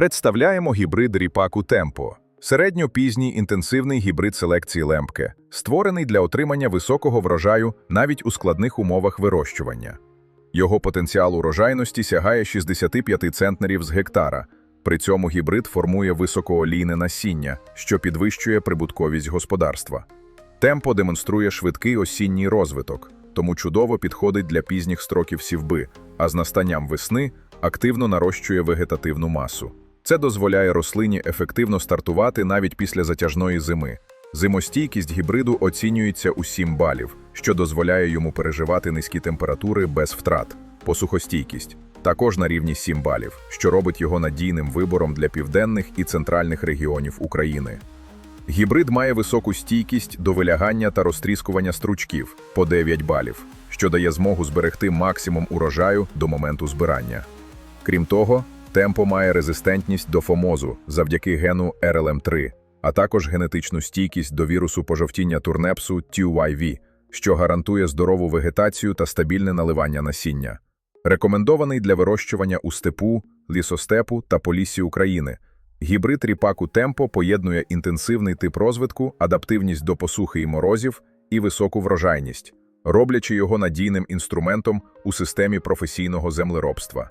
Представляємо гібрид ріпаку Темпо. Середньопізній інтенсивний гібрид селекції лемпке, створений для отримання високого врожаю навіть у складних умовах вирощування. Його потенціал урожайності сягає 65 центнерів з гектара. При цьому гібрид формує високоолійне насіння, що підвищує прибутковість господарства. Темпо демонструє швидкий осінній розвиток, тому чудово підходить для пізніх строків сівби, а з настанням весни активно нарощує вегетативну масу. Це дозволяє рослині ефективно стартувати навіть після затяжної зими. Зимостійкість гібриду оцінюється у 7 балів, що дозволяє йому переживати низькі температури без втрат. Посухостійкість також на рівні 7 балів, що робить його надійним вибором для південних і центральних регіонів України. Гібрид має високу стійкість до вилягання та розтріскування стручків по 9 балів, що дає змогу зберегти максимум урожаю до моменту збирання. Крім того, темпо має резистентність до фомозу завдяки гену RLM3, а також генетичну стійкість до вірусу пожовтіння турнепсу TYV, що гарантує здорову вегетацію та стабільне наливання насіння. Рекомендований для вирощування у степу, лісостепу та полісі України. Гібрид ріпаку темпо поєднує інтенсивний тип розвитку, адаптивність до посухи і морозів і високу врожайність, роблячи його надійним інструментом у системі професійного землеробства.